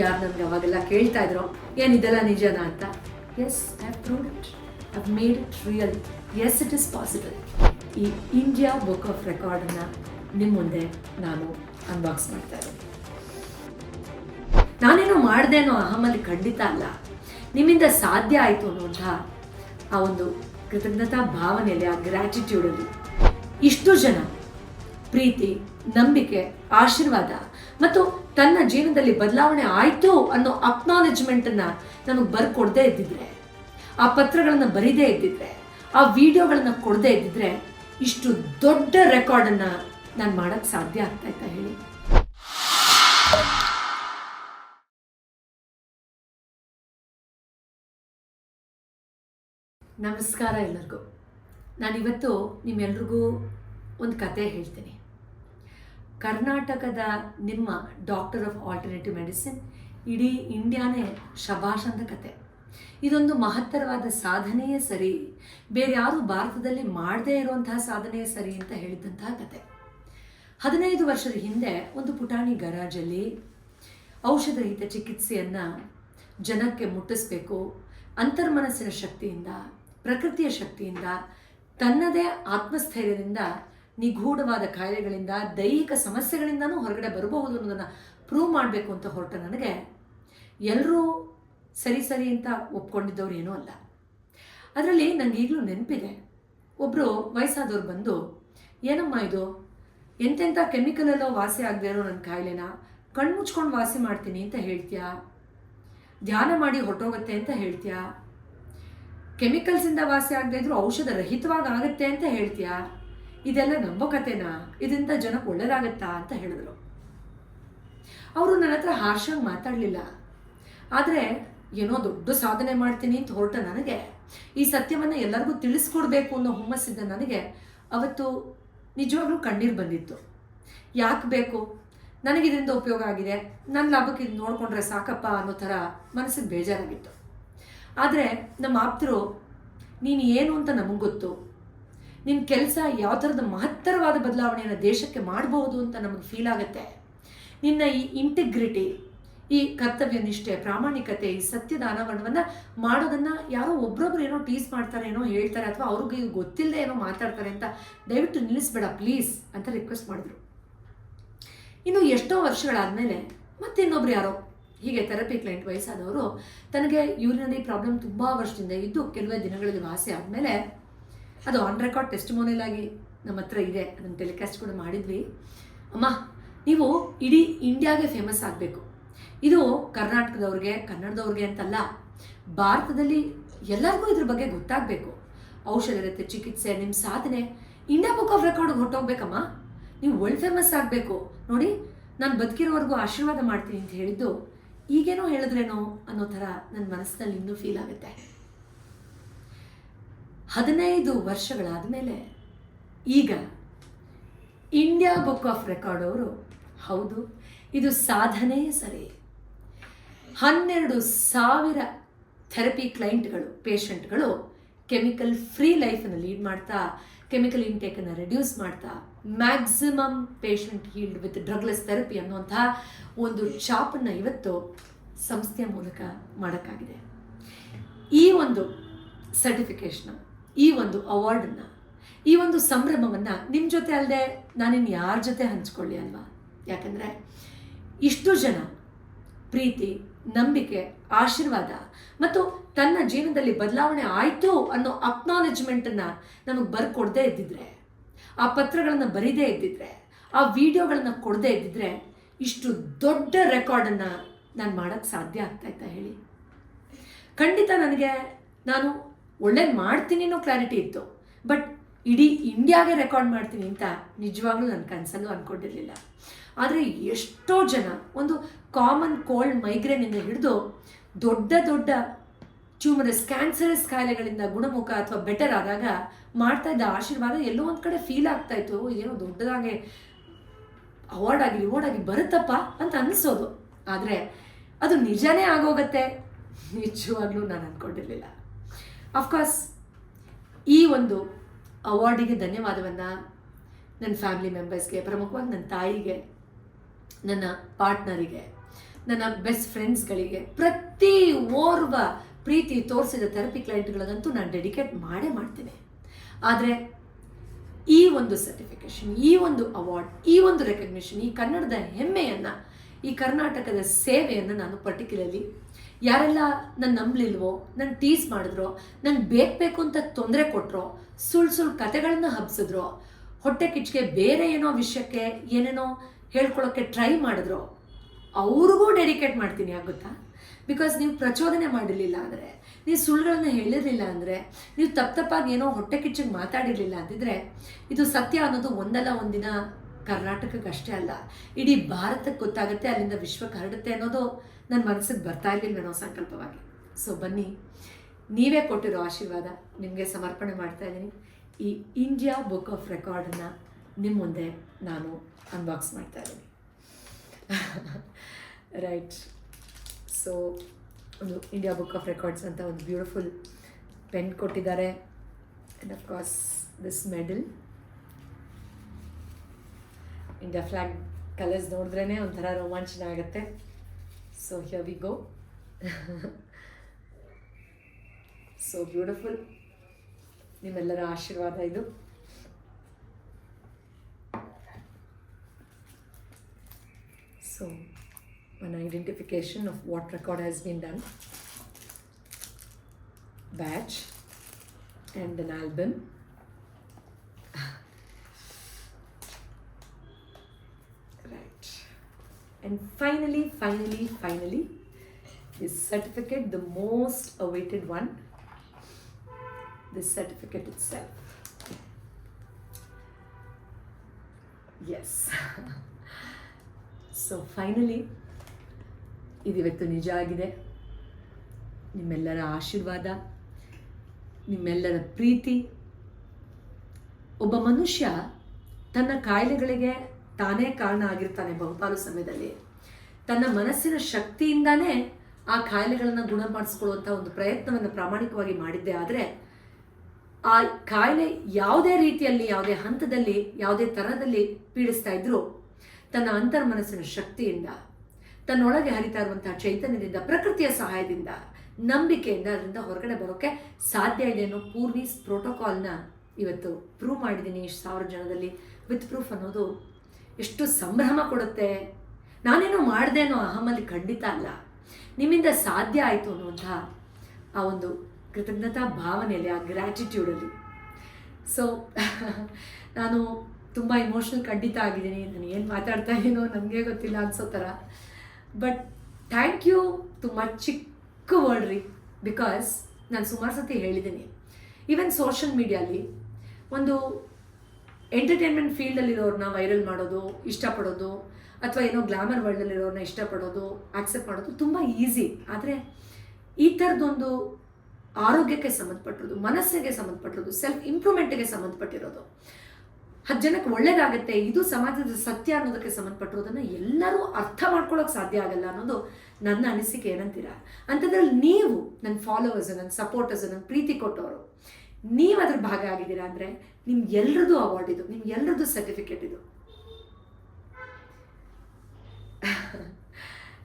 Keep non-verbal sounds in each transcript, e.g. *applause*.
ಯಾರು ನನಗೆ ಅವಾಗೆಲ್ಲ ಕೇಳ್ತಾ ಇದ್ರು, ಏನು ಇದೆಲ್ಲ ನಿಜನಾ ಅಂತ? Yes I prove it I made it real yes it is possible ಈ ಇಂಡಿಯಾ ಬುಕ್ ಆಫ್ ರೆಕಾರ್ಡನ್ನ ನಿಮ್ಮ ಮುಂದೆ ನಾನು ಅನ್ಬಾಕ್ಸ್ ಮಾಡ್ತಾ ಇದ್ದೀನಿ ನಾನೇನೋ ಮಾಡ್ದೆ ಅನ್ನೋ ಅಹಮಲ್ಲಿ ಖಂಡಿತ ಅಲ್ಲ. ನಿಮ್ಮಿಂದ ಸಾಧ್ಯ ಆಯಿತು ಅನ್ನುವಂಥ ಆ ಒಂದು ಕೃತಜ್ಞತಾ ಭಾವನೆಯಲ್ಲಿ, ಆ ಗ್ರ್ಯಾಟಿಟ್ಯೂಡಲ್ಲಿ ಇಷ್ಟು ಜನ ಪ್ರೀತಿ, ನಂಬಿಕೆ, ಆಶೀರ್ವಾದ ಮತ್ತು ತನ್ನ ಜೀವನದಲ್ಲಿ ಬದಲಾವಣೆ ಆಯಿತು ಅನ್ನೋ ಅಕ್ನಾಲೆಜ್ಮೆಂಟನ್ನು ನಮಗೆ ಬರ್ಕೊಡದೇ ಇದ್ದಿದ್ರೆ, ಆ ಪತ್ರಗಳನ್ನು ಬರೀದೇ ಇದ್ದಿದ್ರೆ, ಆ ವಿಡಿಯೋಗಳನ್ನು ಕೊಡದೇ ಇದ್ದಿದ್ರೆ ಇಷ್ಟು ದೊಡ್ಡ ರೆಕಾರ್ಡನ್ನು ನಾನು ಮಾಡೋಕ್ಕೆ ಸಾಧ್ಯ ಆಗ್ತಾ ಇತ್ತ ಹೇಳಿ? ನಮಸ್ಕಾರ ಎಲ್ಲರಿಗೂ. ನಾನಿವತ್ತು ನಿಮ್ಮೆಲ್ರಿಗೂ ಒಂದು ಕತೆ ಹೇಳ್ತೀನಿ. ಕರ್ನಾಟಕದ ನಿಮ್ಮ ಡಾಕ್ಟರ್ ಆಫ್ ಆಲ್ಟರ್ನೇಟಿವ್ ಮೆಡಿಸಿನ್ ಇಡೀ ಇಂಡಿಯಾನೇ ಶಬಾಷ್ ಅಂತ ಕತೆ ಇದೊಂದು ಮಹತ್ತರವಾದ ಸಾಧನೆಯೇ ಸರಿ. ಬೇರೆ ಯಾರು ಭಾರತದಲ್ಲಿ ಮಾಡದೇ ಇರುವಂತಹ ಸಾಧನೆಯೇ ಸರಿ ಅಂತ ಹೇಳಿದಂತಹ ಕತೆ. ಹದಿನೈದು ವರ್ಷದ ಹಿಂದೆ ಒಂದು ಪುಟಾಣಿ ಗರಾಜಲ್ಲಿ ಔಷಧರಹಿತ ಚಿಕಿತ್ಸೆಯನ್ನು ಜನಕ್ಕೆ ಮುಟ್ಟಿಸ್ಬೇಕು, ಅಂತರ್ಮನಸ್ಸಿನ ಶಕ್ತಿಯಿಂದ, ಪ್ರಕೃತಿಯ ಶಕ್ತಿಯಿಂದ, ತನ್ನದೇ ಆತ್ಮಸ್ಥೈರ್ಯದಿಂದ ನಿಗೂಢವಾದ ಕಾಯಿಲೆಗಳಿಂದ, ದೈಹಿಕ ಸಮಸ್ಯೆಗಳಿಂದನೂ ಹೊರಗಡೆ ಬರಬಹುದು ಅನ್ನೋದನ್ನು ಪ್ರೂವ್ ಮಾಡಬೇಕು ಅಂತ ಹೊರಟ ನನಗೆ ಎಲ್ಲರೂ ಸರಿ ಸರಿ ಅಂತ ಒಪ್ಕೊಂಡಿದ್ದವ್ರು ಏನೂ ಅಲ್ಲ. ಅದರಲ್ಲಿ ನನಗೆ ಈಗಲೂ ನೆನಪಿದೆ. ಒಬ್ಬರು ವಯಸ್ಸಾದವ್ರು ಬಂದು, ಏನಮ್ಮ ಇದು? ಎಂತೆಂಥ ಕೆಮಿಕಲೆಲ್ಲೋ ವಾಸಿ ಆಗದೆ ಇರೋ ನನ್ನ ಕಾಯಿಲೆನ? ಕಣ್ಮುಚ್ಕೊಂಡು ವಾಸಿ ಮಾಡ್ತೀನಿ ಅಂತ ಹೇಳ್ತೀಯಾ? ಧ್ಯಾನ ಮಾಡಿ ಹೊರಟೋಗುತ್ತೆ ಅಂತ ಹೇಳ್ತೀಯಾ? ಕೆಮಿಕಲ್ಸಿಂದ ವಾಸಿ ಆಗದೆ ಇದ್ರು ಔಷಧ ರಹಿತವಾಗಿ ಆಗುತ್ತೆ ಅಂತ ಹೇಳ್ತೀಯಾ? ಇದೆಲ್ಲ ನಂಬೋ ಕತೆನಾ ಇದರಿಂದ ಜನಕ್ಕೆ ಒಳ್ಳೇದಾಗತ್ತಾ ಅಂತ ಹೇಳಿದ್ರು. ಅವರು ನನ್ನ ಹತ್ರ ಹಾರ್ಷಾಗಿ ಮಾತಾಡಲಿಲ್ಲ. ಆದರೆ ಏನೋ ದೊಡ್ಡ ಸಾಧನೆ ಮಾಡ್ತೀನಿ ಅಂತ ಹೊರಟ ನನಗೆ. ಈ ಸತ್ಯವನ್ನು ಎಲ್ಲರಿಗೂ ತಿಳಿಸ್ಕೊಡ್ಬೇಕು ಅನ್ನೋ ಹುಮ್ಮಸ್ಸಿದ್ದ ನನಗೆ. ಅವತ್ತು ನಿಜವಾಗ್ಲೂ ಕಣ್ಣೀರು ಬಂದಿತ್ತು. ಯಾಕೆ ಬೇಕು? ನನಗೆ ಇದರಿಂದ ಉಪಯೋಗ ಆಗಿದೆ. ನನ್ನ ಲಾಭಕ್ಕೆ ಇದು ನೋಡಿಕೊಂಡ್ರೆ ಸಾಕಪ್ಪ ಅನ್ನೋ ಥರ ಮನಸ್ಸಿಗೆ ಬೇಜಾರಾಗಿತ್ತು. ಆದರೆ ನಮ್ಮ ಆಪ್ತರು, ನೀನು ಏನು ಅಂತ ನಮಗೆ ಗೊತ್ತು? ನಿನ್ನ ಕೆಲಸ ಯಾವ ಥರದ ಮಹತ್ತರವಾದ ಬದಲಾವಣೆಯನ್ನು ದೇಶಕ್ಕೆ ಮಾಡಬಹುದು ಅಂತ ನಮಗೆ ಫೀಲ್ ಆಗುತ್ತೆ. ನಿನ್ನ ಈ ಇಂಟಿಗ್ರಿಟಿ ಈ ಕರ್ತವ್ಯ ನಿಷ್ಠೆ, ಪ್ರಾಮಾಣಿಕತೆ, ಈ ಸತ್ಯದ ಅನಾವರಣವನ್ನು ಮಾಡೋದನ್ನು ಯಾರೋ ಒಬ್ರೊಬ್ರು ಏನೋ ಟೀಸ್ ಮಾಡ್ತಾರೆ, ಏನೋ ಹೇಳ್ತಾರೆ ಅಥವಾ ಅವ್ರಿಗೆ ಗೊತ್ತಿಲ್ಲದೆ ಏನೋ ಮಾತಾಡ್ತಾರೆ ಅಂತ ದಯವಿಟ್ಟು ನಿಲ್ಲಿಸ್ಬೇಡ ಪ್ಲೀಸ್ ಅಂತ ರಿಕ್ವೆಸ್ಟ್ ಮಾಡಿದ್ರು. ಇನ್ನು ಎಷ್ಟೋ ವರ್ಷಗಳಾದಮೇಲೆ ಮತ್ತಿನ್ನೊಬ್ರು ಯಾರೋ, ಹೀಗೆ ಥೆರಪಿ ಕ್ಲೈಂಟ್ ವಯಸ್ಸಾದವರು, ತನಗೆ ಯೂರಿನರಿ ಪ್ರಾಬ್ಲಮ್ ತುಂಬ ವರ್ಷದಿಂದ ಇದ್ದು, ಕೆಲವೇ ದಿನಗಳಲ್ಲಿ ವಾಸಿ ಆದಮೇಲೆ ಅದು ಆನ್ ರೆಕಾರ್ಡ್ ಟೆಸ್ಟಿಮೋನಿಯಲ್ ಆಗಿ ನಮ್ಮ ಹತ್ರ ಇದೆ. ಅದನ್ನು ಟೆಲಿಕಾಸ್ಟ್ ಕೂಡ ಮಾಡಿದ್ವಿ. ಅಮ್ಮ, ನೀವು ಇಡೀ ಇಂಡಿಯಾಗೆ ಫೇಮಸ್ ಆಗಬೇಕು. ಇದು ಕರ್ನಾಟಕದವ್ರಿಗೆ, ಕನ್ನಡದವ್ರಿಗೆ ಅಂತಲ್ಲ, ಭಾರತದಲ್ಲಿ ಎಲ್ಲರಿಗೂ ಇದ್ರ ಬಗ್ಗೆ ಗೊತ್ತಾಗಬೇಕು. ಔಷಧ ಇರುತ್ತೆ ಚಿಕಿತ್ಸೆ ನಿಮ್ಮ ಸಾಧನೆ ಇಂಡಿಯಾ ಬುಕ್ ಆಫ್ ರೆಕಾರ್ಡ್ಗೆ ಹೊರಟೋಗ್ಬೇಕಮ್ಮ. ನೀವು ವರ್ಲ್ಡ್ ಫೇಮಸ್ ಆಗಬೇಕು. ನೋಡಿ, ನಾನು ಬದುಕಿರೋವರೆಗೂ ಆಶೀರ್ವಾದ ಮಾಡ್ತೀನಿ ಅಂತ ಹೇಳಿದ್ದು, ಈಗೇನೋ ಹೇಳಿದ್ರೇನೋ ಅನ್ನೋ ಥರ ನನ್ನ ಮನಸ್ಸಿನಲ್ಲಿ ಇನ್ನೂ ಫೀಲ್ ಆಗುತ್ತೆ. ಹದಿನೈದು ವರ್ಷಗಳಾದ ಮೇಲೆ ಈಗ ಇಂಡಿಯಾ ಬುಕ್ ಆಫ್ ರೆಕಾರ್ಡ್ ಅವರು, ಹೌದು, ಇದು ಸಾಧನೆಯೇ ಸರಿ. ಹನ್ನೆರಡು ಸಾವಿರ ಥೆರಪಿ ಕ್ಲೈಂಟ್ಗಳು ಪೇಷಂಟ್ಗಳು ಕೆಮಿಕಲ್ ಫ್ರೀ ಲೈಫನ್ನು ಲೀಡ್ ಮಾಡ್ತಾ ಕೆಮಿಕಲ್ ಇಂಟೇಕನ್ನು ರೆಡ್ಯೂಸ್ ಮಾಡ್ತಾ maximum patient healed with drugless therapy ಅನ್ನುವಂತಹ ಒಂದು ಚಾಪನ್ನು ಇವತ್ತು ಸಂಸ್ಥೆಯ ಮೂಲಕ ಮಾಡೋಕ್ಕಾಗಿದೆ. ಈ ಒಂದು ಸರ್ಟಿಫಿಕೇಷನ್ ಈ ಒಂದು ಅವಾರ್ಡನ್ನು ಈ ಒಂದು ಸಂಭ್ರಮವನ್ನು ನಿಮ್ಮ ಜೊತೆ ಅಲ್ಲದೆ ನಾನಿನ್ನು ಯಾರ ಜೊತೆ ಹಂಚ್ಕೊಳ್ಳಿ ಅಲ್ವಾ? ಯಾಕಂದರೆ ಇಷ್ಟು ಜನ ಪ್ರೀತಿ, ನಂಬಿಕೆ, ಆಶೀರ್ವಾದ ಮತ್ತು ತನ್ನ ಜೀವನದಲ್ಲಿ ಬದಲಾವಣೆ ಆಯಿತು ಅನ್ನೋ ಅಕ್ನಾಲೆಜ್ಮೆಂಟನ್ನು ನಮಗೆ ಬರ್ಕೊಡದೇ ಇದ್ದಿದ್ರೆ, ಆ ಪತ್ರಗಳನ್ನು ಬರೀದೇ ಇದ್ದಿದ್ರೆ, ಆ ವಿಡಿಯೋಗಳನ್ನು ಕೊಡದೇ ಇದ್ದಿದ್ರೆ ಇಷ್ಟು ದೊಡ್ಡ ರೆಕಾರ್ಡನ್ನು ನಾನು ಮಾಡೋಕ್ಕೆ ಸಾಧ್ಯ ಆಗ್ತಾ ಇತ್ತಾ ಹೇಳಿ? ಖಂಡಿತ ನನಗೆ ನಾನು ಒಳ್ಳೇದು ಮಾಡ್ತೀನಿ ಅನ್ನೋ ಕ್ಲಾರಿಟಿ ಇತ್ತು. ಬಟ್ ಇಡೀ ಇಂಡಿಯಾಗೆ ರೆಕಾರ್ಡ್ ಮಾಡ್ತೀನಿ ಅಂತ ನಿಜವಾಗ್ಲೂ ನನ್ನ ಕನಸಲ್ಲೂ ಅಂದ್ಕೊಂಡಿರಲಿಲ್ಲ ಆದರೆ ಎಷ್ಟೋ ಜನ ಒಂದು ಕಾಮನ್ ಕೋಲ್ಡ್ ಮೈಗ್ರೇನಿಂದ ಹಿಡಿದು ದೊಡ್ಡ ದೊಡ್ಡ ಟ್ಯೂಮರಸ್ ಕ್ಯಾನ್ಸರಸ್ ಕಾಯಿಲೆಗಳಿಂದ ಗುಣಮುಖ ಅಥವಾ ಬೆಟರ್ ಆದಾಗ ಮಾಡ್ತಾ ಇದ್ದ ಆಶೀರ್ವಾದ ಎಲ್ಲೋ ಒಂದು ಕಡೆ ಫೀಲ್ ಆಗ್ತಾ ಇತ್ತು. ಏನೋ ದೊಡ್ಡದಾಗೆ ಅವಾರ್ಡ್ ಆಗಿ ರಿವಾರ್ಡ್ ಆಗಿ ಬರುತ್ತಪ್ಪ ಅಂತ ಅನಿಸೋದು. ಆದರೆ ಅದು ನಿಜಾನೇ ಆಗೋಗತ್ತೆ? ನಿಜವಾಗ್ಲೂ ನಾನು ಅಂದ್ಕೊಂಡಿರಲಿಲ್ಲ ಅಫ್ಕೋರ್ಸ್ ಈ ಒಂದು ಅವಾರ್ಡಿಗೆ ಧನ್ಯವಾದವನ್ನು ನನ್ನ ಫ್ಯಾಮಿಲಿ ಮೆಂಬರ್ಸ್ಗೆ ಪ್ರಮುಖವಾಗಿ ನನ್ನ ತಾಯಿಗೆ, ನನ್ನ ಪಾರ್ಟ್ನರಿಗೆ ನನ್ನ ಬೆಸ್ಟ್ ಫ್ರೆಂಡ್ಸ್ಗಳಿಗೆ ಪ್ರತಿ ಓರ್ವ ಪ್ರೀತಿ ತೋರಿಸಿದ ಥೆರಪಿ ಕ್ಲೈಂಟ್ಗಳಿಗಂತೂ ನಾನು ಡೆಡಿಕೇಟ್ ಮಾಡೇ ಮಾಡ್ತೀನಿ. ಆದರೆ ಈ ಒಂದು ಸರ್ಟಿಫಿಕೇಶನ್ ಈ ಒಂದು ಅವಾರ್ಡ್ ಈ ಒಂದು ರೆಕಗ್ನಿಷನ್ ಈ ಕನ್ನಡದ ಹೆಮ್ಮೆಯನ್ನು, ಈ ಕರ್ನಾಟಕದ ಸೇವೆಯನ್ನು ನಾನು ಪರ್ಟಿಕ್ಯುಲರ್ಲಿ ಯಾರೆಲ್ಲ ನನ್ನ ನಂಬಲಿಲ್ವೋ ನನ್ನ ಟೀಸ್ ಮಾಡಿದ್ರೋ ನಂಗೆ ಬೇಕು ಬೇಕು ಅಂತ ತೊಂದರೆ ಕೊಟ್ಟರು ಸುಳ್ಳು ಸುಳ್ಳು ಕತೆಗಳನ್ನು ಹಬ್ಸಿದ್ರು, ಹೊಟ್ಟೆ ಕಿಚ್ಚಿಗೆ ಬೇರೆ ಏನೋ ವಿಷಯಕ್ಕೆ ಏನೇನೋ ಹೇಳ್ಕೊಳ್ಳೋಕ್ಕೆ ಟ್ರೈ ಮಾಡಿದ್ರು, ಅವ್ರಿಗೂ ಡೆಡಿಕೇಟ್ ಮಾಡ್ತೀನಿ ಆಗುತ್ತಾ ಬಿಕಾಸ್ ನೀವು ಪ್ರಚೋದನೆ ಮಾಡಿರಲಿಲ್ಲ ಅಂದರೆ, ನೀವು ಸುಳ್ಳುಗಳನ್ನ ಹೇಳಿರಲಿಲ್ಲ ಅಂದರೆ, ನೀವು ತಪ್ಪು ತಪ್ಪಾಗಿ ಏನೋ ಹೊಟ್ಟೆ ಕಿಚ್ಚಿಗೆ ಮಾತಾಡಿರಲಿಲ್ಲ ಅಂತಿದ್ರೆ, ಇದು ಸತ್ಯ ಅನ್ನೋದು ಒಂದಲ್ಲ ಒಂದಿನ ಕರ್ನಾಟಕಕ್ಕೆ ಅಷ್ಟೇ ಅಲ್ಲ, ಇಡೀ ಭಾರತಕ್ಕೆ ಗೊತ್ತಾಗುತ್ತೆ ಅಲ್ಲಿಂದ ವಿಶ್ವಕ್ಕೆ ಹರಡುತ್ತೆ ಅನ್ನೋದು ನನ್ನ ಮನಸ್ಸಿಗೆ ಬರ್ತಾ ಇರಲಿಲ್ವೇನೋ ಸಂಕಲ್ಪವಾಗಿ. ಸೊ ಬನ್ನಿ, ನೀವೇ ಕೊಟ್ಟಿರೋ ಆಶೀರ್ವಾದ ನಿಮಗೆ ಸಮರ್ಪಣೆ ಮಾಡ್ತಾ ಇದ್ದೀನಿ. ಈ ಇಂಡಿಯಾ ಬುಕ್ ಆಫ್ ರೆಕಾರ್ಡನ್ನು ನಿಮ್ಮ ಮುಂದೆ ನಾನು ಅನ್ಬಾಕ್ಸ್ ಮಾಡ್ತಾ ಇದ್ದೀನಿ. *laughs* ರೈಟ್ ಸೊ ಒಂದು ಇಂಡಿಯಾ ಬುಕ್ ಆಫ್ ರೆಕಾರ್ಡ್ಸ್ ಅಂತ ಒಂದು ಬ್ಯೂಟಿಫುಲ್ ಪೆನ್ ಕೊಟ್ಟಿದ್ದಾರೆ. And of course this medal India flag colours ನೋಡಿದ್ರೇ ಒಂಥರ ರೋಮಾಂಚನ ಆಗುತ್ತೆ. so here we go so beautiful ನಿಮ್ಮೆಲ್ಲರ ಆಶೀರ್ವಾದ ಇದು so an identification of what record has been done badge and an album And finally finally finally this certificate the most awaited one this certificate itself yes so finally ಇದಿವತ್ತು ನಿಜ ಆಗಿದೆ ನಿಮ್ಮೆಲ್ಲರ ಆಶೀರ್ವಾದ ನಿಮ್ಮೆಲ್ಲರ ಪ್ರೀತಿ ಒಬ್ಬ ಮನುಷ್ಯ ತನ್ನ ಕಾಯಿಲೆಗಳಿಗೆ ತಾನೇ ಕಾರಣ ಆಗಿರ್ತಾನೆ ಬಹುಪಾಲು ಸಮಯದಲ್ಲಿ. ತನ್ನ ಮನಸ್ಸಿನ ಶಕ್ತಿಯಿಂದಾನೇ ಆ ಕಾಯಿಲೆಗಳನ್ನು ಗುಣಪಡಿಸ್ಕೊಳ್ಳುವಂಥ ಒಂದು ಪ್ರಯತ್ನವನ್ನು ಪ್ರಾಮಾಣಿಕವಾಗಿ ಮಾಡಿದ್ದೆ ಆದರೆ ಆ ಕಾಯಿಲೆ ಯಾವುದೇ ರೀತಿಯಲ್ಲಿ, ಯಾವುದೇ ಹಂತದಲ್ಲಿ, ಯಾವುದೇ ಥರದಲ್ಲಿ ಪೀಡಿಸ್ತಾ ಇದ್ರು ತನ್ನ ಅಂತರ್ಮನಸ್ಸಿನ ಶಕ್ತಿಯಿಂದ, ತನ್ನೊಳಗೆ ಹರಿತಾ ಇರುವಂತಹ ಚೈತನ್ಯದಿಂದ, ಪ್ರಕೃತಿಯ ಸಹಾಯದಿಂದ, ನಂಬಿಕೆಯಿಂದ ಅದರಿಂದ ಹೊರಗಡೆ ಬರೋಕ್ಕೆ ಸಾಧ್ಯ ಇದೆ ಅನ್ನೋ ಪೂರ್ವೀಸ್ ಪ್ರೋಟೋಕಾಲ್ನ ಇವತ್ತು ಪ್ರೂವ್ ಮಾಡಿದ್ದೀನಿ ಇಷ್ಟು ಸಾವಿರ ಜನದಲ್ಲಿ ವಿತ್ ಪ್ರೂಫ್ ಅನ್ನೋದು ಎಷ್ಟು ಸಂಭ್ರಮ ಕೊಡುತ್ತೆ? ನಾನೇನೋ ಮಾಡಿದೆ ಅನ್ನೋ ಅಹಮಲ್ಲಿ ಖಂಡಿತ ಅಲ್ಲ. ನಿಮ್ಮಿಂದ ಸಾಧ್ಯ ಆಯಿತು ಅನ್ನುವಂಥ ಆ ಒಂದು ಕೃತಜ್ಞತಾ ಭಾವನೆಯಲ್ಲಿ, ಆ ಗ್ರ್ಯಾಟಿಟ್ಯೂಡಲ್ಲಿ ಸೊ *laughs* ನಾನು ತುಂಬ ಇಮೋಷ್ನಲ್ ಖಂಡಿತ ಆಗಿದ್ದೀನಿ. ನಾನು ಏನು ಮಾತಾಡ್ತಾ ಏನೋ ನನಗೆ ಗೊತ್ತಿಲ್ಲ ಅನ್ಸೋ ಥರ. ಬಟ್ ಥ್ಯಾಂಕ್ ಯು ತುಂಬ ಚಿಕ್ಕ ವರ್ಡ್ ರೀ ಬಿಕಾಸ್ ನಾನು ಸುಮಾರು ಸತಿ ಹೇಳಿದ್ದೀನಿ. ಈವನ್ ಸೋಷಲ್ ಮೀಡಿಯಲ್ಲಿ ಒಂದು ಎಂಟರ್ಟೈನ್ಮೆಂಟ್ ಫೀಲ್ಡಲ್ಲಿರೋರನ್ನ ವೈರಲ್ ಮಾಡೋದು, ಇಷ್ಟಪಡೋದು, ಅಥವಾ ಏನೋ ಗ್ಲಾಮರ್ ವರ್ಲ್ಡಲ್ಲಿರೋರನ್ನ ಇಷ್ಟಪಡೋದು ಆಕ್ಸೆಪ್ಟ್ ಮಾಡೋದು ತುಂಬ ಈಸಿ ಆದರೆ ಈ ಥರದೊಂದು ಆರೋಗ್ಯಕ್ಕೆ ಸಂಬಂಧಪಟ್ಟಿರೋದು, ಮನಸ್ಸಿಗೆ ಸಂಬಂಧಪಟ್ಟಿರೋದು ಸೆಲ್ಫ್ ಇಂಪ್ರೂವ್ಮೆಂಟ್ಗೆ ಸಂಬಂಧಪಟ್ಟಿರೋದು, ಹತ್ತು ಜನಕ್ಕೆ ಒಳ್ಳೇದಾಗುತ್ತೆ, ಇದು ಸಮಾಜದ ಸತ್ಯ ಅನ್ನೋದಕ್ಕೆ ಸಂಬಂಧಪಟ್ಟಿರೋದನ್ನು ಎಲ್ಲರೂ ಅರ್ಥ ಮಾಡ್ಕೊಳ್ಳೋಕೆ ಸಾಧ್ಯ ಆಗಲ್ಲ ಅನ್ನೋದು ನನ್ನ ಅನಿಸಿಕೆ ಏನಂತೀರಾ? ಅಂಥದ್ರಲ್ಲಿ ನೀವು ನನ್ನ ಫಾಲೋವರ್ಸ್ ನನ್ನ ಸಪೋರ್ಟರ್ಸ್ ನನ್ನ ಪ್ರೀತಿ ಕೊಟ್ಟವರು ನೀವು ಅದ್ರ ಭಾಗ ಆಗಿದ್ದೀರಾ ಅಂದರೆ ನಿಮ್ಗೆ ಎಲ್ರದ್ದು ಅವಾರ್ಡ್ ಇದು ನಿಮ್ಗೆ ಎಲ್ಲರದ್ದು ಸರ್ಟಿಫಿಕೇಟ್ ಇದು.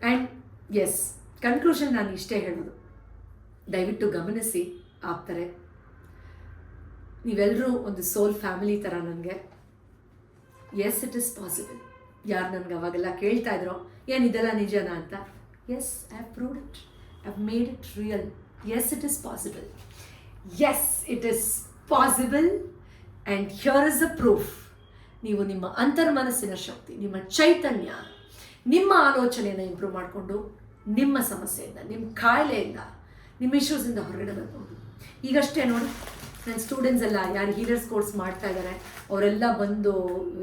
ಆ್ಯಂಡ್ ಎಸ್ ಕನ್ಕ್ಲೂಷನ್ ನಾನು ಇಷ್ಟೇ ಹೇಳೋದು ದಯವಿಟ್ಟು ಗಮನಿಸಿ ಆಗ್ತಾರೆ ನೀವೆಲ್ಲರೂ ಒಂದು ಸೋಲ್ ಫ್ಯಾಮಿಲಿ ಥರ ನನಗೆ. ಎಸ್ ಇಟ್ ಇಸ್ ಪಾಸಿಬಲ್ ಯಾರು ನನಗೆ ಅವಾಗೆಲ್ಲ ಕೇಳ್ತಾ ಇದ್ರು ಏನಿದೆಲ್ಲ ನಿಜನಾ ಅಂತ? Yes I have proved it I made it real yes it is possible yes it is possible and here is a proof ನೀವು ನಿಮ್ಮ ಅಂತರ್ಮನಸ್ಸಿನ ಶಕ್ತಿ, ನಿಮ್ಮ ಚೈತನ್ಯ, ನಿಮ್ಮ ಆಲೋಚನೆಯನ್ನು ಇಂಪ್ರೂವ್ ಮಾಡಿಕೊಂಡು ನಿಮ್ಮ ಸಮಸ್ಯೆಯಿಂದ, ನಿಮ್ಮ ಕಾಯಿಲೆಯಿಂದ, ನಿಮ್ಮ ಇಶ್ಯೂಸಿಂದ ಹೊರಗಡೆ ಬರ್ಬೋದು. ಈಗಷ್ಟೇ ನೋಡಿ, ನನ್ನ ಸ್ಟೂಡೆಂಟ್ಸ್ ಎಲ್ಲ ಯಾರು ಹೀಲರ್ಸ್ ಕೋರ್ಸ್ ಮಾಡ್ತಾ ಇದ್ದಾರೆ ಅವರೆಲ್ಲ ಬಂದು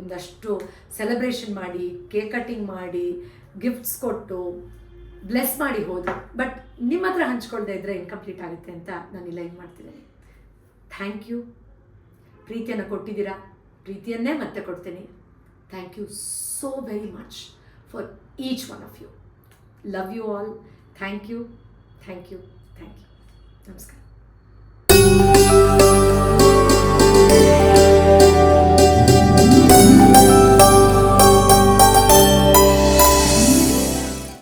ಒಂದಷ್ಟು ಸೆಲೆಬ್ರೇಷನ್ ಮಾಡಿ ಕೇಕ್ ಕಟ್ಟಿಂಗ್ ಮಾಡಿ ಗಿಫ್ಟ್ಸ್ ಕೊಟ್ಟು ಬ್ಲೆಸ್ ಮಾಡಿ ಹೋದರು. ಬಟ್ ನಿಮ್ಮ ಹತ್ರ ಹಂಚ್ಕೊಳ್ದೇ ಇದ್ದರೆ ಇನ್ಕಂಪ್ಲೀಟ್ ಆಗುತ್ತೆ ಅಂತ ನಾನು ಇಲ್ಲ ಏನು ಮಾಡ್ತಿದ್ದೀನಿ. ಥ್ಯಾಂಕ್ ಯು ಪ್ರೀತಿಯನ್ನು ಕೊಟ್ಟಿದ್ದೀರಾ? ಪ್ರೀತಿಯನ್ನೇ ಮತ್ತೆ ಕೊಡ್ತೀನಿ. Thank you so very much for each one of you love you all thank you thank you thank you ನಮಸ್ಕಾರ.